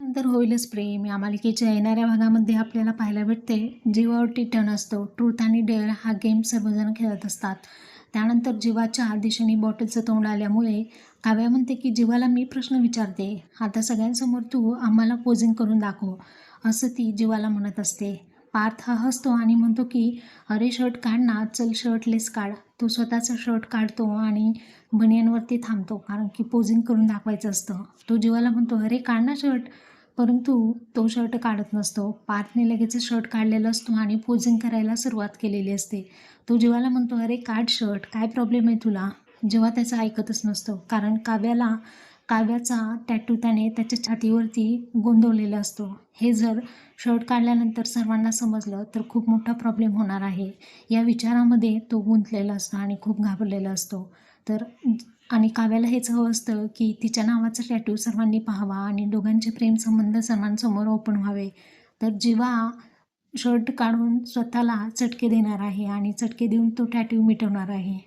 नंतर होईलच प्रेम. या मालिकेच्या येणाऱ्या भागामध्ये आपल्याला पाहायला भेटते जीवावरती टर्न असतो. ट्रूथ आणि डेअर हा गेम सर्वजण खेळत असतात. त्यानंतर जीवाच्या दिशेने बॉटलचं तोंड आल्यामुळे काव्या म्हणते की जीवाला मी प्रश्न विचारते. आता सगळ्यांसमोर तू आम्हाला पोजिंग करून दाखव. असं ती जीवाला म्हणत असते. पार्थ हा हसतो आणि म्हणतो की अरे शर्ट काढ ना चल शर्टलेस काढ. तो स्वतःचा शर्ट काढतो आणि बनियनवरती थांबतो कारण की पोजिंग करून दाखवायचं असतं. तो जीवाला म्हणतो अरे काढ ना शर्ट. परंतु तो शर्ट काढत नसतो. पार्थने लगेच शर्ट काढलेला असतो आणि पोजिंग करायला सुरुवात केलेली असते. तो जीवाला म्हणतो अरे काढ शर्ट काय प्रॉब्लेम आहे तुला? जेव्हा त्याचं ऐकतच नसतो कारण काव्याला काव्याचा टॅटू त्याने त्याच्या छातीवरती गोंदवलेला असतो. हे जर शर्ट काढल्यानंतर सर्वांना समजलं तर खूप मोठा प्रॉब्लेम होणार आहे. या विचारामध्ये तो गुंतलेला असतो आणि खूप घाबरलेला असतो. तर आणि काव्याला हेच हवं असतं की तिच्या नावाचा टॅटू सर्वांनी पाहावा आणि दोघांचे प्रेमसंबंध सर्वांसमोर ओपन व्हावे. तर जेव्हा शर्ट काढून स्वतःला चटके देणार आहे आणि चटके देऊन तो टॅटू मिटवणार आहे.